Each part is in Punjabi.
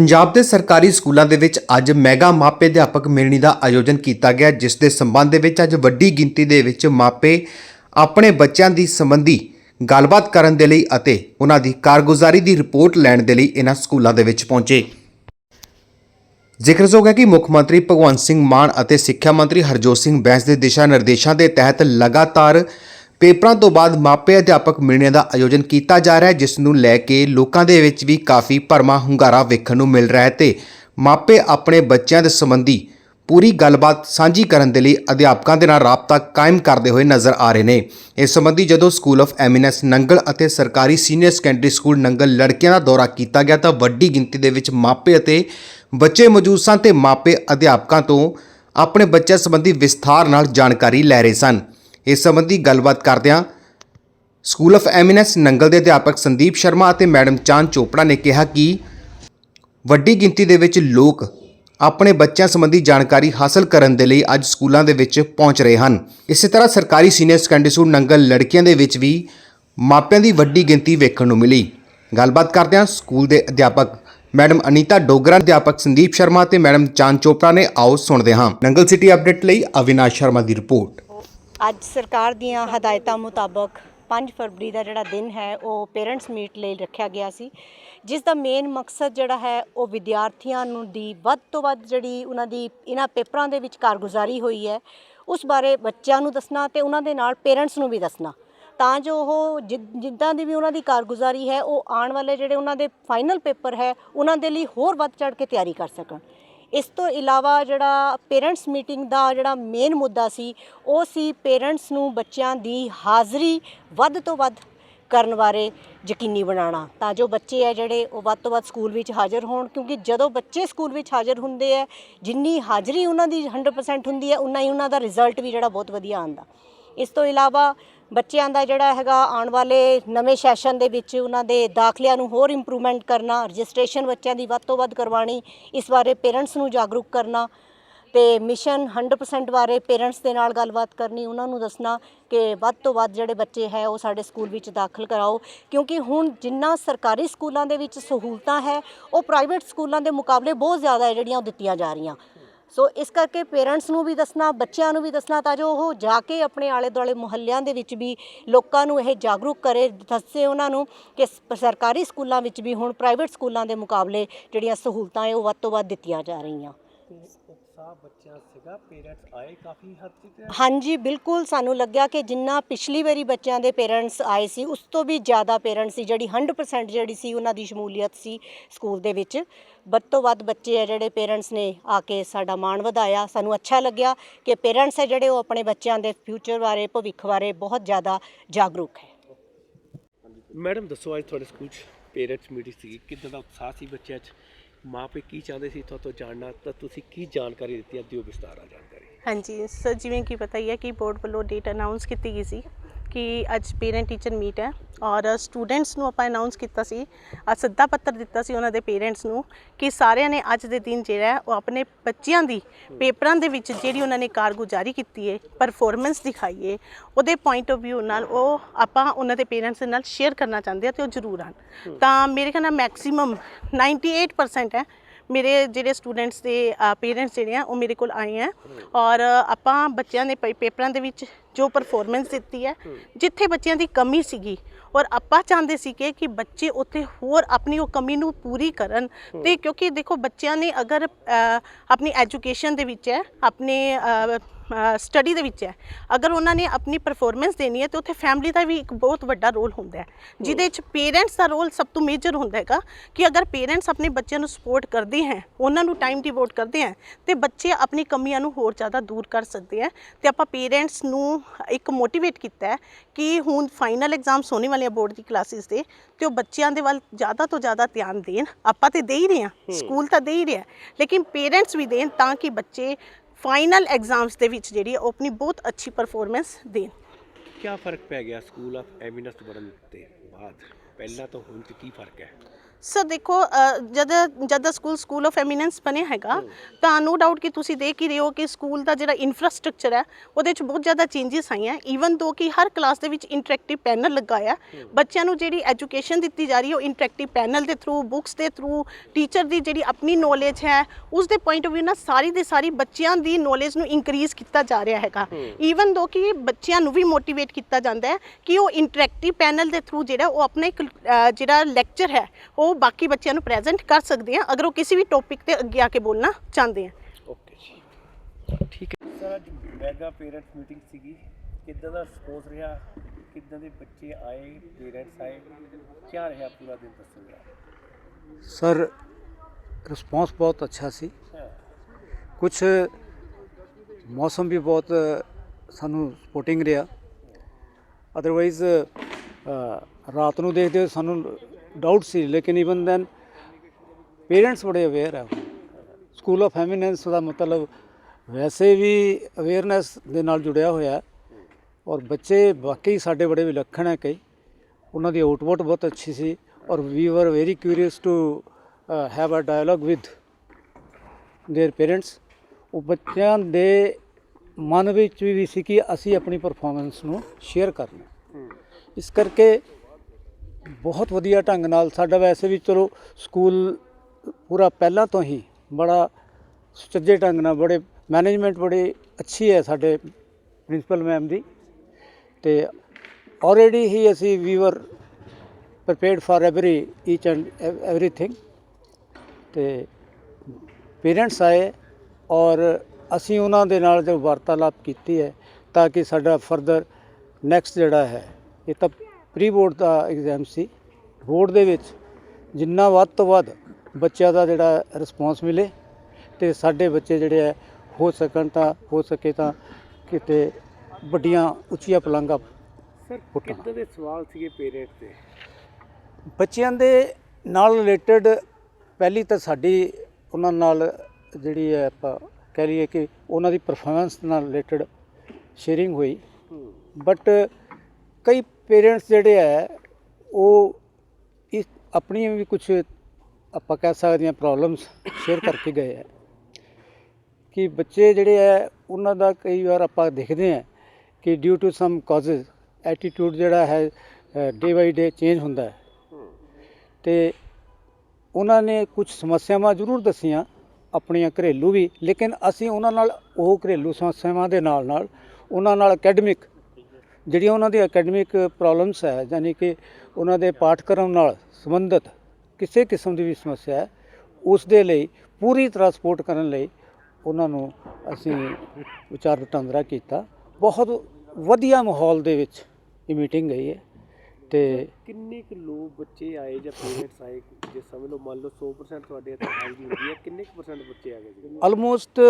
ਪੰਜਾਬ ਦੇ ਸਰਕਾਰੀ ਸਕੂਲਾਂ ਦੇ ਵਿੱਚ ਅੱਜ ਮੈਗਾ ਮਾਪੇ ਅਧਿਆਪਕ ਮੇਲਣੀ ਦਾ ਆਯੋਜਨ ਕੀਤਾ ਗਿਆ, ਜਿਸ ਦੇ ਸੰਬੰਧ ਦੇ ਵਿੱਚ ਅੱਜ ਵੱਡੀ ਗਿਣਤੀ ਦੇ ਵਿੱਚ ਮਾਪੇ ਆਪਣੇ ਬੱਚਿਆਂ ਦੀ ਸੰਬੰਧੀ ਗੱਲਬਾਤ ਕਰਨ ਦੇ ਲਈ ਅਤੇ ਉਹਨਾਂ ਦੀ ਕਾਰਗੁਜ਼ਾਰੀ ਦੀ ਰਿਪੋਰਟ ਲੈਣ ਦੇ ਲਈ ਇਹਨਾਂ ਸਕੂਲਾਂ ਦੇ ਵਿੱਚ ਪਹੁੰਚੇ। ਜ਼ਿਕਰਯੋਗ ਹੈ ਕਿ ਮੁੱਖ ਮੰਤਰੀ ਭਗਵੰਤ ਸਿੰਘ ਮਾਨ ਅਤੇ ਸਿੱਖਿਆ ਮੰਤਰੀ ਹਰਜੋਤ ਸਿੰਘ ਬੈਂਸ ਦੇ ਦਿਸ਼ਾ ਨਿਰਦੇਸ਼ਾਂ ਦੇ ਤਹਿਤ ਲਗਾਤਾਰ ਪੇਪਰਾਂ ਤੋਂ ਬਾਅਦ ਮਾਪੇ ਅਧਿਆਪਕ ਮਿਲਣੀਆਂ ਦਾ ਆਯੋਜਨ ਕੀਤਾ ਜਾ ਰਿਹਾ ਹੈ, ਜਿਸ ਨੂੰ ਲੈ ਕੇ ਲੋਕਾਂ ਦੇ ਵਿੱਚ ਵੀ ਕਾਫੀ ਭਰਮਾ ਹੁੰਗਾਰਾ ਵੇਖਣ ਨੂੰ ਮਿਲ ਰਿਹਾ ਹੈ ਤੇ ਮਾਪੇ ਆਪਣੇ ਬੱਚਿਆਂ ਦੇ ਸੰਬੰਧੀ ਪੂਰੀ ਗੱਲਬਾਤ ਸਾਂਝੀ ਕਰਨ ਦੇ ਲਈ ਅਧਿਆਪਕਾਂ ਦੇ ਨਾਲ ਰਾਬਤਾ ਕਾਇਮ ਕਰਦੇ ਹੋਏ ਨਜ਼ਰ ਆ ਰਹੇ ਨੇ। ਇਸ ਸੰਬੰਧੀ ਜਦੋਂ ਸਕੂਲ ਆਫ ਐਮੀਨੈਂਸ ਨੰਗਲ ਅਤੇ ਸਰਕਾਰੀ ਸੀਨੀਅਰ ਸੈਕੰਡਰੀ ਸਕੂਲ ਨੰਗਲ ਲੜਕੀਆਂ ਦਾ ਦੌਰਾ ਕੀਤਾ ਗਿਆ ਤਾਂ ਵੱਡੀ ਗਿਣਤੀ ਦੇ ਵਿੱਚ ਮਾਪੇ ਅਤੇ ਬੱਚੇ ਮੌਜੂਦ ਸਨ ਤੇ ਮਾਪੇ ਅਧਿਆਪਕਾਂ ਤੋਂ ਆਪਣੇ ਬੱਚਿਆਂ ਸੰਬੰਧੀ ਵਿਸਥਾਰ ਨਾਲ ਜਾਣਕਾਰੀ ਲੈ ਰਹੇ ਸਨ। ਇਸ ਸੰਬੰਧੀ ਗੱਲਬਾਤ ਕਰਦਿਆਂ ਸਕੂਲ ਆਫ ਐਮੀਨੈਂਸ ਨੰਗਲ ਦੇ ਅਧਿਆਪਕ ਸੰਦੀਪ ਸ਼ਰਮਾ ਅਤੇ ਮੈਡਮ ਚਾਂਦ ਚੋਪੜਾ ਨੇ ਕਿਹਾ ਕਿ ਵੱਡੀ ਗਿਣਤੀ ਦੇ ਵਿੱਚ ਲੋਕ ਆਪਣੇ ਬੱਚਿਆਂ ਸੰਬੰਧੀ ਜਾਣਕਾਰੀ ਹਾਸਲ ਕਰਨ ਦੇ ਲਈ ਅੱਜ ਸਕੂਲਾਂ ਦੇ ਵਿੱਚ ਪਹੁੰਚ ਰਹੇ ਹਨ। ਇਸੇ ਤਰ੍ਹਾਂ ਸਰਕਾਰੀ ਸੀਨੀਅਰ ਸੈਕੰਡਰੀ ਸਕੂਲ ਨੰਗਲ ਲੜਕੀਆਂ ਦੇ ਵਿੱਚ ਵੀ ਮਾਪਿਆਂ ਦੀ ਵੱਡੀ ਗਿਣਤੀ ਵੇਖਣ ਨੂੰ ਮਿਲੀ। ਗੱਲਬਾਤ ਕਰਦਿਆਂ ਸਕੂਲ ਦੇ ਅਧਿਆਪਕ ਮੈਡਮ ਅਨੀਤਾ ਡੋਗਰਾ, ਅਧਿਆਪਕ ਸੰਦੀਪ ਸ਼ਰਮਾ ਤੇ ਮੈਡਮ ਚਾਂਦ ਚੋਪੜਾ ਨੇ ਆਓ ਸੁਣਦੇ ਹਾਂ। ਨੰਗਲ ਸਿਟੀ ਅਪਡੇਟ ਲਈ ਅਵਿਨਾਸ਼ ਸ਼ਰਮਾ ਦੀ ਰਿਪੋਰਟ। ਅੱਜ ਸਰਕਾਰ ਦੀਆਂ ਹਦਾਇਤਾਂ ਮੁਤਾਬਕ 5 ਫਰਵਰੀ ਦਾ ਜਿਹੜਾ ਦਿਨ ਹੈ, ਉਹ ਪੇਰੈਂਟਸ ਮੀਟ ਲਈ ਰੱਖਿਆ ਗਿਆ ਸੀ। ਜਿਸ ਦਾ ਮੇਨ ਮਕਸਦ ਜਿਹੜਾ ਹੈ, ਉਹ ਵਿਦਿਆਰਥੀਆਂ ਨੂੰ ਦੀ ਵੱਧ ਤੋਂ ਵੱਧ ਜਿਹੜੀ ਉਹਨਾਂ ਦੀ ਇਹਨਾਂ ਪੇਪਰਾਂ ਦੇ ਵਿੱਚ ਕਾਰਗੁਜ਼ਾਰੀ ਹੋਈ ਹੈ, ਉਸ ਬਾਰੇ ਬੱਚਿਆਂ ਨੂੰ ਦੱਸਣਾ ਤੇ ਉਹਨਾਂ ਦੇ ਨਾਲ ਪੇਰੈਂਟਸ ਨੂੰ ਵੀ ਦੱਸਣਾ। ਤਾਂ ਜੋ ਉਹ ਜਿ- ਜਿੱਦਾਂ ਦੀ ਵੀ ਉਹਨਾਂ ਦੀ ਕਾਰਗੁਜ਼ਾਰੀ ਹੈ, ਉਹ ਆਉਣ ਵਾਲੇ ਜਿਹੜੇ ਉਹਨਾਂ ਦੇ ਫਾਈਨਲ ਪੇਪਰ ਹੈ, ਉਹਨਾਂ ਦੇ ਲਈ ਹੋਰ ਵੱਧ ਚੜ ਕੇ ਤਿਆਰੀ ਕਰ ਸਕਣ। ਇਸ ਤੋਂ ਇਲਾਵਾ ਜਿਹੜਾ ਪੇਰੈਂਟਸ ਮੀਟਿੰਗ ਦਾ ਜਿਹੜਾ ਮੇਨ ਮੁੱਦਾ ਸੀ, ਉਹ ਸੀ ਪੇਰੈਂਟਸ ਨੂੰ ਬੱਚਿਆਂ ਦੀ ਹਾਜ਼ਰੀ ਵੱਧ ਤੋਂ ਵੱਧ ਕਰਨ ਬਾਰੇ ਯਕੀਨੀ ਬਣਾਉਣਾ। ਤਾਂ ਜੋ ਬੱਚੇ ਹੈ ਜਿਹੜੇ, ਉਹ ਵੱਧ ਤੋਂ ਵੱਧ ਸਕੂਲ ਵਿੱਚ ਹਾਜ਼ਰ ਹੋਣ, ਕਿਉਂਕਿ ਜਦੋਂ ਬੱਚੇ ਸਕੂਲ ਵਿੱਚ ਹਾਜ਼ਰ ਹੁੰਦੇ ਹੈ ਜਿੰਨੀ ਹਾਜ਼ਰੀ ਉਹਨਾਂ ਦੀ 100% ਹੁੰਦੀ ਹੈ, ਉਨਾ ਹੀ ਉਹਨਾਂ ਦਾ ਰਿਜ਼ਲਟ ਵੀ ਜਿਹੜਾ ਬਹੁਤ ਵਧੀਆ ਆਉਂਦਾ। ਇਸ ਤੋਂ ਇਲਾਵਾ ਬੱਚਿਆਂ ਦਾ ਜਿਹੜਾ ਹੈਗਾ ਆਉਣ ਵਾਲੇ ਨਵੇਂ ਸੈਸ਼ਨ ਦੇ ਵਿੱਚ ਉਹਨਾਂ ਦੇ ਦਾਖਲਿਆਂ ਨੂੰ ਹੋਰ ਇੰਪਰੂਵਮੈਂਟ ਕਰਨਾ ਰਜਿਸਟ੍ਰੇਸ਼ਨ ਬੱਚਿਆਂ ਦੀ ਵੱਧ ਤੋਂ ਵੱਧ ਕਰਵਾਉਣੀ, ਇਸ ਬਾਰੇ ਪੇਰੈਂਟਸ ਨੂੰ ਜਾਗਰੂਕ ਕਰਨਾ ਤੇ ਮਿਸ਼ਨ 100% ਬਾਰੇ ਪੇਰੈਂਟਸ ਦੇ ਨਾਲ ਗੱਲਬਾਤ ਕਰਨੀ, ਉਹਨਾਂ ਨੂੰ ਦੱਸਣਾ ਕਿ ਵੱਧ ਤੋਂ ਵੱਧ ਜਿਹੜੇ ਬੱਚੇ ਹੈ ਉਹ ਸਾਡੇ ਸਕੂਲ ਵਿੱਚ ਦਾਖਲ ਕਰਾਓ। ਕਿਉਂਕਿ ਹੁਣ ਜਿੰਨਾ ਸਰਕਾਰੀ ਸਕੂਲਾਂ ਦੇ ਵਿੱਚ ਸਹੂਲਤਾਂ ਹੈ, ਉਹ ਪ੍ਰਾਈਵੇਟ ਸਕੂਲਾਂ ਦੇ ਮੁਕਾਬਲੇ ਬਹੁਤ ਜ਼ਿਆਦਾ ਜਿਹੜੀਆਂ ਉਹ ਦਿੱਤੀਆਂ ਜਾ ਰਹੀਆਂ। ਸੋ ਇਸ ਕਰਕੇ ਪੇਰੈਂਟਸ ਨੂੰ ਵੀ ਦੱਸਣਾ, ਬੱਚਿਆਂ ਨੂੰ ਵੀ ਦੱਸਣਾ ਤਾਂ ਜੋ ਉਹ ਜਾ ਕੇ ਆਪਣੇ ਆਲੇ ਦੁਆਲੇ ਮੁਹੱਲਿਆਂ ਦੇ ਵਿੱਚ ਵੀ ਲੋਕਾਂ ਨੂੰ ਇਹ ਜਾਗਰੂਕ ਕਰੇ, ਦੱਸੇ ਉਹਨਾਂ ਨੂੰ ਕਿ ਸਰਕਾਰੀ ਸਕੂਲਾਂ ਵਿੱਚ ਵੀ ਹੁਣ ਪ੍ਰਾਈਵੇਟ ਸਕੂਲਾਂ ਦੇ ਮੁਕਾਬਲੇ ਜਿਹੜੀਆਂ ਸਹੂਲਤਾਂ ਹੈ ਉਹ ਵੱਧ ਤੋਂ ਵੱਧ ਦਿੱਤੀਆਂ ਜਾ ਰਹੀਆਂ। ਤੇ ਉਤਸ਼ਾਹ ਬੱਚਿਆਂ ਸੀਗਾ ਪੇਰੈਂਟਸ ਆਏ ਕਾਫੀ ਹੱਦ ਤੱਕ? ਹਾਂਜੀ ਬਿਲਕੁਲ ਸਾਨੂੰ ਲੱਗਿਆ ਕਿ ਜਿੰਨਾ ਪਿਛਲੀ ਵਾਰੀ ਬੱਚਿਆਂ ਦੇ ਪੇਰੈਂਟਸ ਆਏ ਸੀ ਉਸ ਤੋਂ ਵੀ ਜ਼ਿਆਦਾ ਪੇਰੈਂਟਸ ਸੀ ਜਿਹੜੀ 100% ਜਿਹੜੀ ਸੀ ਉਹਨਾਂ ਦੀ ਸ਼ਮੂਲੀਅਤ ਸੀ ਸਕੂਲ ਦੇ ਵਿੱਚ। ਵੱਧ ਤੋਂ ਵੱਧ ਬੱਚੇ ਹੈ ਜਿਹੜੇ ਪੇਰੈਂਟਸ ਨੇ ਆ ਕੇ ਸਾਡਾ ਮਾਣ ਵਧਾਇਆ। ਸਾਨੂੰ ਅੱਛਾ ਲੱਗਿਆ ਕਿ ਪੇਰੈਂਟਸ ਹੈ ਜਿਹੜੇ ਉਹ ਆਪਣੇ ਬੱਚਿਆਂ ਦੇ ਫਿਊਚਰ ਬਾਰੇ ਭਵਿੱਖ ਬਾਰੇ ਬਹੁਤ ਜ਼ਿਆਦਾ ਜਾਗਰੂਕ ਹੈ। ਮੈਡਮ ਦੱਸੋ ਅੱਜ ਤੁਹਾਡੇ ਸਕੂਲ 'ਚ ਪੇਰੈਂਟਸ ਮੀਟਿੰਗ ਸੀ ਕਿੱਦਾਂ ਦਾ ਉਤਸ਼ਾਹ ਸੀ ਬੱਚਿਆਂ 'ਚ? ਮਾਪੇ ਕੀ ਚਾਹੁੰਦੇ ਸੀ ਤੁਹਾਡੇ ਤੋਂ ਜਾਣਨਾ, ਤਾਂ ਤੁਸੀਂ ਕੀ ਜਾਣਕਾਰੀ ਦਿੱਤੀ ਹੈ, ਦਿਓ ਵਿਸਤਾਰਾ ਜਾਣਕਾਰੀ। ਹਾਂਜੀ, ਸਰ, ਜਿਵੇਂ ਕਿ ਪਤਾ ਹੀ ਹੈ ਕਿ ਬੋਰਡ ਵੱਲੋਂ ਡੇਟ ਅਨਾਉਂਸ ਕੀਤੀ ਗਈ ਸੀ। ਕਿ ਅੱਜ ਪੇਰੈਂਟ ਟੀਚਰ ਮੀਟ ਹੈ ਔਰ ਸਟੂਡੈਂਟਸ ਨੂੰ ਆਪਾਂ ਅਨਾਉਂਸ ਕੀਤਾ ਸੀ ਅੱਜ ਸੱਦਾ ਪੱਤਰ ਦਿੱਤਾ ਸੀ ਉਹਨਾਂ ਦੇ ਪੇਰੈਂਟਸ ਨੂੰ ਕਿ ਸਾਰਿਆਂ ਨੇ ਅੱਜ ਦੇ ਦਿਨ ਜਿਹੜਾ ਉਹ ਆਪਣੇ ਬੱਚਿਆਂ ਦੀ ਪੇਪਰਾਂ ਦੇ ਵਿੱਚ ਜਿਹੜੀ ਉਹਨਾਂ ਨੇ ਕਾਰਗੁਜ਼ਾਰੀ ਕੀਤੀ ਹੈ ਪਰਫਾਰਮੈਂਸ ਦਿਖਾਈਏ, ਉਹਦੇ ਪੁਆਇੰਟ ਆਫ View ਨਾਲ ਉਹ ਆਪਾਂ ਉਹਨਾਂ ਦੇ ਪੇਰੈਂਟਸ ਦੇ ਨਾਲ ਸ਼ੇਅਰ ਕਰਨਾ ਚਾਹੁੰਦੇ ਆ ਤੇ ਉਹ ਜ਼ਰੂਰ ਹਨ ਤਾਂ ਮੇਰੇ ਖਿਆਲ ਨਾਲ ਮੈਕਸਿਮਮ 98% ਹੈ ਮੇਰੇ ਜਿਹੜੇ ਸਟੂਡੈਂਟਸ ਦੇ ਪੇਰੈਂਟਸ ਜਿਹੜੇ ਆ, ਉਹ ਮੇਰੇ ਕੋਲ ਆਏ ਆ। ਔਰ ਆਪਾਂ ਬੱਚਿਆਂ ਦੇ ਪੇ- ਪੇਪਰਾਂ ਦੇ ਵਿੱਚ ਜੋ ਪਰਫਾਰਮੈਂਸ ਦਿੱਤੀ ਹੈ, ਜਿੱਥੇ ਬੱਚਿਆਂ ਦੀ ਕਮੀ ਸੀਗੀ, ਔਰ ਆਪਾਂ ਚਾਹੁੰਦੇ ਸੀ ਕਿ ਕਿ ਬੱਚੇ ਉੱਥੇ ਹੋਰ ਆਪਣੀ ਉਹ ਕਮੀ ਨੂੰ ਪੂਰੀ ਕਰਨ। ਤੇ ਕਿਉਂਕਿ ਦੇਖੋ, ਬੱਚਿਆਂ ਨੇ ਅਗਰ ਆਪਣੀ ਐਜੂਕੇਸ਼ਨ ਦੇ ਵਿੱਚ ਹੈ, ਆਪਣੇ ਸਟੱਡੀ ਦੇ ਵਿੱਚ ਹੈ। ਅਗਰ ਉਹਨਾਂ ਨੇ ਆਪਣੀ ਪਰਫਾਰਮੈਂਸ ਦੇਣੀ ਹੈ ਤੇ ਉੱਥੇ ਫੈਮਿਲੀ ਦਾ ਵੀ ਇੱਕ ਬਹੁਤ ਵੱਡਾ ਰੋਲ ਹੁੰਦਾ ਹੈ। ਜਿਹਦੇ ਵਿੱਚ ਪੇਰੈਂਟਸ ਦਾ ਰੋਲ ਸਭ ਤੋਂ ਮੇਜਰ ਹੁੰਦਾ ਹੈਗਾ ਕਿ ਅਗਰ ਪੇਰੈਂਟਸ ਆਪਣੇ ਬੱਚਿਆਂ ਨੂੰ ਸਪੋਰਟ ਕਰਦੇ ਹੈ ਉਹਨਾਂ ਨੂੰ ਟਾਈਮ ਡਿਵੋਟ ਕਰਦੇ ਹੈ ਤੇ ਬੱਚੇ ਆਪਣੀ ਕਮੀਆਂ ਨੂੰ ਹੋਰ ਜ਼ਿਆਦਾ ਦੂਰ ਕਰ ਸਕਦੇ ਹੈ। ਤੇ ਆਪਾਂ ਪੇਰੈਂਟਸ ਨੂੰ ਇੱਕ ਮੋਟੀਵੇਟ ਕੀਤਾ ਹੈ ਕਿ ਹੁਣ ਫਾਈਨਲ ਐਗਜ਼ਾਮਸ ਹੋਣੇ ਵਾਲੇ ਆ ਬੋਰਡ ਦੀ ਕਲਾਸਿਸ ਦੇ ਤੇ ਉਹ ਬੱਚਿਆਂ ਦੇ ਵੱਲ ਜ਼ਿਆਦਾ ਤੋਂ ਜ਼ਿਆਦਾ ਧਿਆਨ ਦੇਣ। ਆਪਾਂ ਤੇ ਦੇ ਹੀ ਰਹੇ ਹਾਂ ਸਕੂਲ ਤਾਂ ਦੇ ਹੀ ਰਿਹਾ ਲੇਕਿਨ ਪੇਰੈਂਟਸ ਵੀ ਦੇਣ ਤਾਂ ਕਿ ਬੱਚੇ ਫਾਈਨਲ ਐਗਜ਼ਾਮਸ ਦੇ ਵਿੱਚ ਜਿਹੜੀ ਹੈ ਉਹ ਆਪਣੀ ਬਹੁਤ ਅੱਛੀ ਪਰਫਾਰਮੈਂਸ ਦੇਣ। ਕੀ ਫ਼ਰਕ ਪੈ ਗਿਆ ਸਕੂਲ ਆਫ ਐਮੀਨੈਂਸ ਬਣਨ ਤੇ ਬਾਅਦ? ਪਹਿਲਾਂ ਤੋਂ ਹੁਣ 'ਚ ਕੀ ਫ਼ਰਕ ਹੈ? ਸਰ ਦੇਖੋ ਅ, ਜਦ ਜਦ ਦਾ ਸਕੂਲ ਸਕੂਲ ਆਫ ਐਮੀਨੈਂਸ ਬਣਿਆ ਹੈਗਾ ਤਾਂ ਨੋ ਡਾਊਟ ਕਿ ਤੁਸੀਂ ਦੇਖ ਹੀ ਰਹੇ ਹੋ ਕਿ ਸਕੂਲ ਦਾ ਜਿਹੜਾ ਇਨਫਰਾਸਟ੍ਰਕਚਰ ਹੈ ਉਹਦੇ 'ਚ ਬਹੁਤ ਜ਼ਿਆਦਾ ਚੇਂਜਸ ਆਈਆਂ ਈਵਨ ਦੋ ਕਿ ਹਰ ਕਲਾਸ ਦੇ ਵਿੱਚ ਇੰਟਰੈਕਟਿਵ ਪੈਨਲ ਲੱਗਾ ਆ ਬੱਚਿਆਂ ਨੂੰ ਜਿਹੜੀ ਐਜੂਕੇਸ਼ਨ ਦਿੱਤੀ ਜਾ ਰਹੀ ਹੈ ਉਹ ਇੰਟਰੈਕਟਿਵ ਪੈਨਲ ਦੇ ਥਰੂ ਬੁੱਕਸ ਦੇ ਥਰੂ ਟੀਚਰ ਦੀ ਜਿਹੜੀ ਆਪਣੀ ਨੌਲੇਜ ਹੈ ਉਸ ਦੇ ਪੁਆਇੰਟ ਆਫ View ਨਾਲ ਸਾਰੀ ਦੇ ਸਾਰੀ ਬੱਚਿਆਂ ਦੀ ਨੌਲੇਜ ਨੂੰ ਇਨਕਰੀਜ਼ ਕੀਤਾ ਜਾ ਰਿਹਾ ਹੈਗਾ। ਈਵਨ ਦੋ ਕਿ ਬੱਚਿਆਂ ਨੂੰ ਵੀ ਮੋਟੀਵੇਟ ਕੀਤਾ ਜਾਂਦਾ ਹੈ ਕਿ ਉਹ ਇੰਟਰੈਕਟਿਵ ਪੈਨਲ ਦੇ ਥਰੂ ਜਿਹੜਾ ਉਹ ਆਪਣਾ ਇੱਕ ਅ, ਜਿਹੜਾ ਲੈਕਚਰ ਹੈ ਉਹ ਬਾਕੀ ਬੱਚਿਆਂ ਨੂੰ ਪ੍ਰੈਜ਼ੈਂਟ ਕਰ ਸਕਦੇ ਆ ਅਗਰ ਉਹ ਕਿਸੇ ਵੀ ਟੌਪਿਕ ਤੇ ਅੱਗੇ ਆ ਕੇ ਬੋਲਣਾ ਚਾਹੁੰਦੇ ਆ। ਓਕੇ ਜੀ। ਠੀਕ ਹੈ। ਸਰ ਅੱਜ ਮੈਗਾ ਪੇਰੈਂਟਸ ਮੀਟਿੰਗ ਸੀਗੀ। ਕਿੱਦਾਂ ਦਾ ਰਿਸਪੌਂਸ ਰਿਹਾ? ਕਿੱਦਾਂ ਦੇ ਬੱਚੇ ਆਏ ਪੇਰੈਂਟਸ ਆਏ? ਕੀ ਰਿਹਾ ਪੂਰਾ ਦਿਨ ਦੱਸੋ ਜਰਾ ਸਰ ਰਿਸਪੌਂਸ ਬਹੁਤ ਅੱਛਾ ਸੀ। ਕੁਝ ਮੌਸਮ ਵੀ ਬਹੁਤ ਸਾਨੂੰ ਸਪੋਰਟਿੰਗ ਰਿਹਾ। ਅਦਰਵਾਈਜ਼ ਰਾਤ ਨੂੰ ਦੇਖਦੇ ਸਾਨੂੰ ਡਾਊਟ ਸੀ ਲੇਕਿਨ ਇਵਨ ਦੈਨ ਪੇਰੈਂਟਸ ਬੜੇ ਅਵੇਅਰ ਹੈ ਸਕੂਲ ਆਫ ਐਮੀਨੈਂਸ ਦਾ ਮਤਲਬ ਵੈਸੇ ਵੀ ਅਵੇਅਰਨੈਸ ਦੇ ਨਾਲ ਜੁੜਿਆ ਹੋਇਆ ਹੈ ਔਰ ਬੱਚੇ ਵਾਕਈ ਸਾਡੇ ਬੜੇ ਵਿਲੱਖਣ ਹੈ ਕਈ ਉਹਨਾਂ ਦੀ ਆਊਟਪੁੱਟ ਬਹੁਤ ਅੱਛੀ ਸੀ ਔਰ we were very curious to have a dialogue with their parents ਉਹ ਬੱਚਿਆਂ ਦੇ ਮਨ ਵਿੱਚ ਵੀ ਸੀ ਕਿ ਅਸੀਂ ਆਪਣੀ ਪਰਫਾਰਮੈਂਸ ਨੂੰ ਸ਼ੇਅਰ ਕਰਨਾ ਇਸ ਕਰਕੇ ਬਹੁਤ ਵਧੀਆ ਢੰਗ ਨਾਲ ਸਾਡਾ ਵੈਸੇ ਵੀ ਚਲੋ ਸਕੂਲ ਪੂਰਾ ਪਹਿਲਾਂ ਤੋਂ ਹੀ ਬੜਾ ਸੁਚੱਜੇ ਢੰਗ ਨਾਲ, ਬੜੇ ਮੈਨੇਜਮੈਂਟ ਬੜੀ ਅੱਛੀ ਹੈ ਸਾਡੇ ਪ੍ਰਿੰਸੀਪਲ ਮੈਮ ਦੀ ਤੇ ਆਲਰੇਡੀ ਹੀ ਅਸੀਂ ਵੀ were prepared for every, each and ev- everything ਤੇ ਪੇਰੈਂਟਸ ਆਏ ਔਰ ਅਸੀਂ ਉਹਨਾਂ ਦੇ ਨਾਲ ਜੋ ਵਾਰਤਾਲਾਪ ਕੀਤੀ ਹੈ ਤਾਂ ਕਿ ਸਾਡਾ ਫਰਦਰ ਨੈਕਸਟ ਜਿਹੜਾ ਹੈ, ਇਹ ਤਾਂ ਪ੍ਰੀ ਬੋਰਡ ਦਾ ਐਗਜ਼ਾਮ ਸੀ। ਬੋਰਡ ਦੇ ਵਿੱਚ ਜਿੰਨਾ ਵੱਧ ਤੋਂ ਵੱਧ ਬੱਚਿਆਂ ਦਾ ਜਿਹੜਾ ਰਿਸਪੌਂਸ ਮਿਲੇ ਤੇ ਸਾਡੇ ਬੱਚੇ ਜਿਹੜੇ ਹੈ ਹੋ ਸਕਣ ਤਾਂ ਹੋ ਸਕੇ ਤਾਂ ਕਿਤੇ ਵੱਡੀਆਂ ਉੱਚੀਆਂ ਪਲੰਘਾਂ ਸਰ। ਕਿੱਦਾਂ ਦੇ ਸਵਾਲ ਸੀਗੇ ਪੇਰੈਂਟਸ ਦੇ? ਬੱਚਿਆਂ ਦੇ ਨਾਲ ਰਿਲੇਟਡ ਪਹਿਲੀ ਤਾਂ ਸਾਡੀ ਉਹਨਾਂ ਨਾਲ ਜਿਹੜੀ ਹੈ ਆਪਾਂ ਕਹਿ ਲਈਏ ਕਿ ਉਹਨਾਂ ਦੀ ਪਰਫਾਰਮੈਂਸ ਨਾਲ ਰਿਲੇਟਡ ਸ਼ੇਅਰਿੰਗ ਹੋਈ। ਬਟ ਕਈ ਪੇਰੈਂਟਸ ਜਿਹੜੇ ਹੈ ਉਹ ਇਸ ਆਪਣੀਆਂ ਵੀ ਕੁਝ ਆਪਾਂ ਕਹਿ ਸਕਦੇ ਹਾਂ ਪ੍ਰੋਬਲਮਸ ਸ਼ੇਅਰ ਕਰਕੇ ਗਏ ਹੈ ਕਿ ਬੱਚੇ ਜਿਹੜੇ ਹੈ ਉਹਨਾਂ ਦਾ ਕਈ ਵਾਰ ਆਪਾਂ ਦੇਖਦੇ ਹਾਂ ਕਿ due to some causes attitude ਜਿਹੜਾ ਹੈ ਡੇ ਬਾਈ ਡੇ ਚੇਂਜ ਹੁੰਦਾ ਹੈ। ਤੇ ਉਹਨਾਂ ਨੇ ਕੁਝ ਸਮੱਸਿਆਵਾਂ ਜ਼ਰੂਰ ਦੱਸੀਆਂ, ਆਪਣੀਆਂ ਘਰੇਲੂ ਵੀ, ਲੇਕਿਨ ਅਸੀਂ ਉਹਨਾਂ ਨਾਲ ਉਹ ਘਰੇਲੂ ਸਮੱਸਿਆਵਾਂ ਦੇ ਨਾਲ ਨਾਲ ਉਹਨਾਂ ਨਾਲ ਅਕੈਡਮਿਕ ਜਿਹੜੀਆਂ ਉਹਨਾਂ ਦੀ ਅਕੈਡਮਿਕ ਪ੍ਰੋਬਲਮਸ ਹੈ ਯਾਨੀ ਕਿ ਉਹਨਾਂ ਦੇ ਪਾਠਕ੍ਰਮ ਨਾਲ ਸੰਬੰਧਿਤ ਕਿਸੇ ਕਿਸਮ ਦੀ ਵੀ ਸਮੱਸਿਆ ਹੈ ਉਸ ਦੇ ਲਈ ਪੂਰੀ ਤਰ੍ਹਾਂ ਸਪੋਰਟ ਕਰਨ ਲਈ ਉਹਨਾਂ ਨੂੰ ਅਸੀਂ ਵਿਚਾਰ ਵਟਾਂਦਰਾ ਕੀਤਾ। ਬਹੁਤ ਵਧੀਆ ਮਾਹੌਲ ਦੇ ਵਿੱਚ ਇਹ ਮੀਟਿੰਗ ਗਈ ਹੈ ਤੇ ਕਿੰਨੇ ਕੁ ਲੋਕ ਬੱਚੇ ਆਏ ਜਾਂ ਪੇਰੈਂਟਸ ਆਏ? ਜੇ ਸਮਝ ਲਓ ਮੰਨ ਲਓ 100% ਤੁਹਾਡੇ ਇੱਥੇ ਹਾਜ਼ਰੀ ਹੁੰਦੀ ਹੈ ਕਿੰਨੇ ਕੁ ਪਰਸੈਂਟ ਬੱਚੇ ਆ ਗਏ almost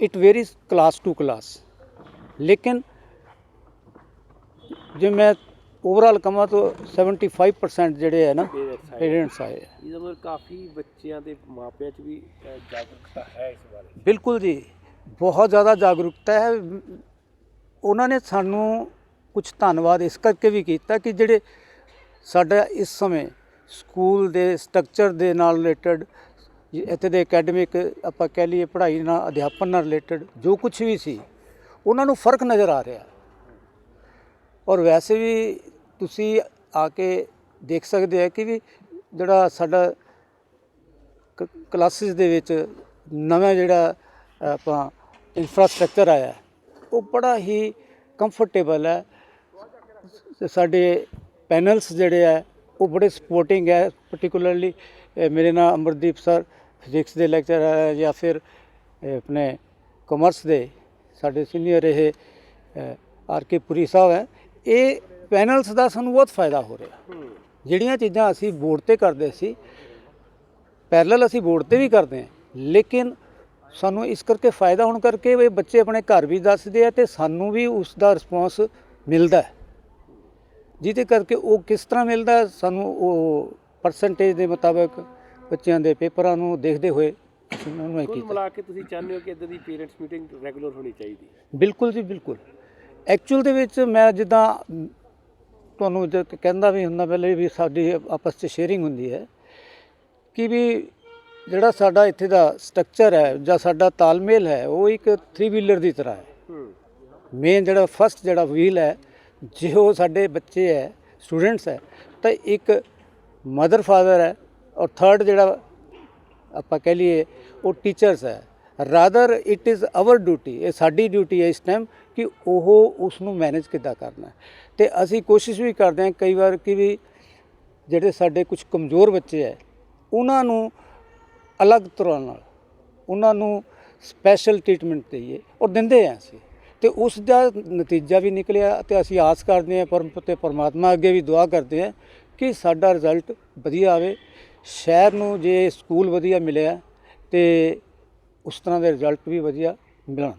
it varies class to class ਲੇਕਿਨ ਜੇ ਮੈਂ ਓਵਰਆਲ ਕਮਾਂ ਤਾਂ 75% ਜਿਹੜੇ ਹੈ ਨਾ ਪੇਰੈਂਟਸ ਆਏ ਪੇਰੈਂਟਸ ਆਏ ਹੈ। ਇਹਦਾ ਮਤਲਬ ਕਾਫੀ ਬੱਚਿਆਂ ਦੇ ਮਾਪਿਆਂ 'ਚ ਵੀ ਅ, ਜਾਗਰੂਕਤਾ ਹੈ ਇਸ ਬਾਰੇ। ਬਿਲਕੁਲ ਜੀ। ਬਹੁਤ ਜ਼ਿਆਦਾ ਜਾਗਰੂਕਤਾ ਹੈ। ਉਹਨਾਂ ਨੇ ਸਾਨੂੰ ਕੁਝ ਧੰਨਵਾਦ ਇਸ ਕਰਕੇ ਵੀ ਕੀਤਾ ਕਿ ਜਿਹੜੇ ਸਾਡਾ ਇਸ ਸਮੇਂ ਸਕੂਲ ਦੇ ਸਟਰਕਚਰ ਦੇ ਨਾਲ ਰਿਲੇਟਡ ਇੱਥੇ ਦੇ ਅਕੈਡਮਿਕ ਆਪਾਂ ਕਹਿ ਲਈਏ ਪੜ੍ਹਾਈ ਨਾਲ ਅਧਿਆਪਨ ਨਾਲ ਰਿਲੇਟਡ ਜੋ ਕੁਝ ਵੀ ਸੀ ਉਹਨਾਂ ਨੂੰ ਫ਼ਰਕ ਨਜ਼ਰ ਆ ਰਿਹਾ। ਔਰ ਵੈਸੇ ਵੀ ਤੁਸੀਂ ਆ ਕੇ ਦੇਖ ਸਕਦੇ ਆ ਕਿ ਵੀ ਜਿਹੜਾ ਸਾਡਾ ਕਲਾਸਿਸ ਦੇ ਵਿੱਚ ਨਵਾਂ ਜਿਹੜਾ, ਆਪਾਂ ਇਨਫਰਾਸਟ੍ਰਕਚਰ ਆਇਆ, ਉਹ ਬੜਾ ਹੀ ਕੰਫਰਟੇਬਲ ਹੈ। ਸਾਡੇ ਪੈਨਲਸ ਜਿਹੜੇ ਆ, ਉਹ ਬੜੇ ਸਪੋਰਟਿੰਗ ਹੈ। ਪਾਰਟਿਕੂਲਰਲੀ ਮੇਰੇ ਨਾਲ ਅਮਰਦੀਪ ਸਰ ਫਿਜ਼ਿਕਸ ਦੇ ਲੈਕਚਰ ਜਾਂ ਫਿਰ ਆਪਣੇ ਕਾਮਰਸ ਦੇ ਸਾਡੇ ਸੀਨੀਅਰ ਇਹ ਆਰ ਕੇ ਪੁਰੀ ਸਾਹਿਬ ਹੈ। ਇਹ ਪੈਨਲਸ ਦਾ ਸਾਨੂੰ ਬਹੁਤ ਫਾਇਦਾ ਹੋ ਰਿਹਾ। ਜਿਹੜੀਆਂ ਚੀਜ਼ਾਂ ਅਸੀਂ ਬੋਰਡ ਤੇ ਕਰਦੇ ਸੀ ਪੈਰਲਲ ਅਸੀਂ ਬੋਰਡ ਤੇ ਵੀ ਕਰਦੇ ਹਾਂ ਲੇਕਿਨ ਸਾਨੂੰ ਇਸ ਕਰਕੇ ਫਾਇਦਾ ਹੋਣ ਕਰਕੇ ਵੀ ਬੱਚੇ ਆਪਣੇ ਘਰ ਵੀ ਦੱਸਦੇ ਆ ਤੇ ਸਾਨੂੰ ਵੀ ਉਸ ਦਾ ਰਿਸਪੌਂਸ ਮਿਲਦਾ ਹੈ। ਜਿਹਦੇ ਕਰਕੇ ਉਹ ਕਿਸ ਤਰ੍ਹਾਂ ਮਿਲਦਾ ਸਾਨੂੰ ਉਹ ਪਰਸੈਂਟੇਜ ਦੇ ਮੁਤਾਬਕ ਬੱਚਿਆਂ ਦੇ ਪੇਪਰਾਂ ਨੂੰ ਦੇਖਦੇ ਹੋਏ ਉਹਨਾਂ ਨੂੰ ਇਹ ਕੀਤਾ। ਮਿਲਾ ਕੇ ਤੁਸੀਂ ਚਾਹੁੰਦੇ ਹੋ ਕਿ ਇਦਾਂ ਦੀ ਪੇਰੈਂਟਸ ਮੀਟਿੰਗ ਰੈਗੂਲਰ ਹੋਣੀ ਚਾਹੀਦੀ? ਬਿਲਕੁਲ ਜੀ ਬਿਲਕੁਲ। ਐਕਚੁਅਲ ਦੇ ਵਿੱਚ ਮੈਂ ਜਿੱਦਾਂ ਤੁਹਾਨੂੰ ਜੇ ਕਹਿੰਦਾ ਵੀ ਹੁੰਦਾ ਪਹਿਲੇ ਵੀ ਸਾਡੀ ਆਪਸ 'ਚ ਸ਼ੇਅਰਿੰਗ ਹੁੰਦੀ ਹੈ ਕਿ ਵੀ ਜਿਹੜਾ ਸਾਡਾ ਇੱਥੇ ਦਾ ਸਟਰਕਚਰ ਹੈ ਜਾਂ ਸਾਡਾ ਤਾਲਮੇਲ ਹੈ ਉਹ ਇੱਕ 3 ਵੀਲਰ ਦੀ ਤਰ੍ਹਾਂ ਹੈ। ਮੇਨ ਜਿਹੜਾ ਫਸਟ ਜਿਹੜਾ ਵੀਲ ਹੈ ਜੋ ਸਾਡੇ ਬੱਚੇ ਹੈ ਸਟੂਡੈਂਟਸ ਹੈ ਤਾਂ ਇੱਕ ਮਦਰ ਫਾਦਰ ਹੈ ਔਰ ਥਰਡ ਜਿਹੜਾ ਆਪਾਂ ਕਹਿ ਲਈਏ ਉਹ ਟੀਚਰਸ ਹੈ। Rather it is our duty ਇਹ ਸਾਡੀ ਡਿਊਟੀ ਹੈ ਇਸ ਟਾਈਮ ਕਿ ਉਹ ਉਸ ਨੂੰ ਮੈਨੇਜ ਕਿੱਦਾਂ ਕਰਨਾ ਹੈ। ਤੇ ਅਸੀਂ ਕੋਸ਼ਿਸ਼ ਵੀ ਕਰਦੇ ਹਾਂ ਕਈ ਵਾਰ ਕਿ ਵੀ ਜਿਹੜੇ ਸਾਡੇ ਕੁਝ ਕਮਜ਼ੋਰ ਬੱਚੇ ਹੈ, ਉਹਨਾਂ ਨੂੰ ਅਲੱਗ ਤਰ੍ਹਾਂ ਨਾਲ, ਉਹਨਾਂ ਨੂੰ ਸਪੈਸ਼ਲ ਟ੍ਰੀਟਮੈਂਟ ਦਈਏ ਔਰ ਦਿੰਦੇ ਹਾਂ ਅਸੀਂ। ਤੇ ਉਸ ਦਾ ਨਤੀਜਾ ਵੀ ਨਿਕਲਿਆ ਤੇ ਅਸੀਂ ਆਸ ਕਰਦੇ ਹਾਂ ਪਰਮ ਤੇ ਪਰਮਾਤਮਾ ਅੱਗੇ ਵੀ ਦੁਆ ਕਰਦੇ ਹਾਂ ਕਿ ਸਾਡਾ ਰਿਜ਼ਲਟ ਵਧੀਆ ਆਵੇ। ਸ਼ਹਿਰ ਨੂੰ ਜੇ ਸਕੂਲ ਵਧੀਆ ਮਿਲਿਆ ਤੇ ਉਸ ਤਰ੍ਹਾਂ ਦੇ ਰਿਜ਼ਲਟ ਵੀ ਵਧੀਆ ਮਿਲਣ।